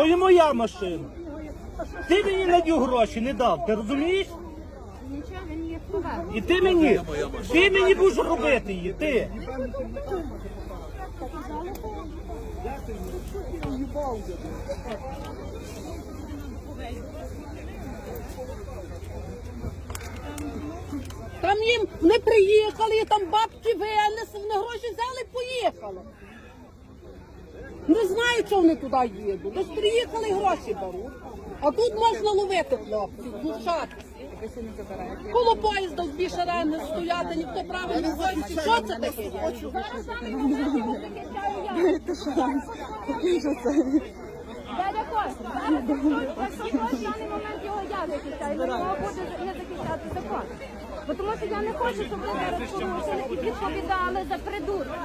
То є моя машина. Ти мені на нього гроші не дав, ти розумієш? Нічого, він поверне. І ти мені, ти мені будеш робити її, ти. Там їм не приїхали, там бабки винесли, вони гроші взяли і поїхали. Не знаю, чого вони туди їдуть. Десь приїхали гроші беруть. А тут можна ловити хлопців, знущатися. Коло поїзда в бішарени стояти, ніхто право не знає. Що це таке? є? Саме можливо. Дядя Кость, зараз в даний момент його я захищаю. На нього буде не захищати закон. Бо Тому що я не хочу, щоб ви зараз порушили і відповідали за придурок.